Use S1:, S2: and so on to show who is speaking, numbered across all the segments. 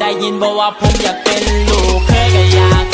S1: ได้ยินบอกว่าผมอยากเป็นลูกเคยก็อยาก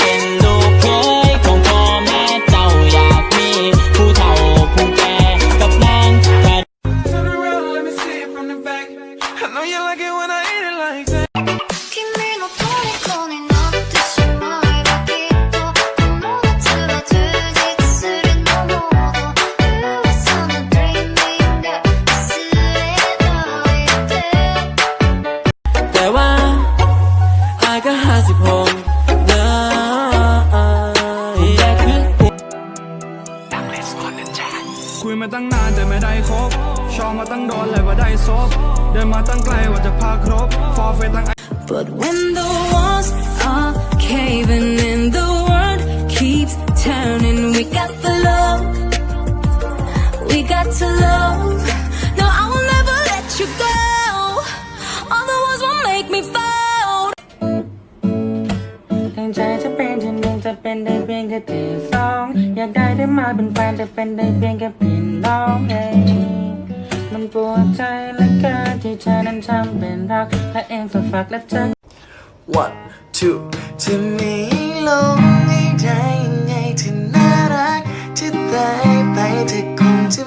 S2: มาตั้งนานแต่ไม่ได้คบ ชอบมาตั้งโดนเลยว่าได้ซบ เดินมาตั้งไกลว่าจะพาครบ ฟอร์เฟตั้ง
S3: But when the walls are caving in, the world keeps turning. We got the love, we got to love. No, I will never let you go.
S4: ที่สองอยากได้ได้มาเป็นแฟนแต่เป็นได้เพียงแค่พี่น้องเองมันปวดใจและเกินที่เธอนั้นทำเป็นรักและเองสักฝักและเธอ
S5: One two จะมีลงให้ได้ไงที่น่ารักจะตายไปเธอคงจะ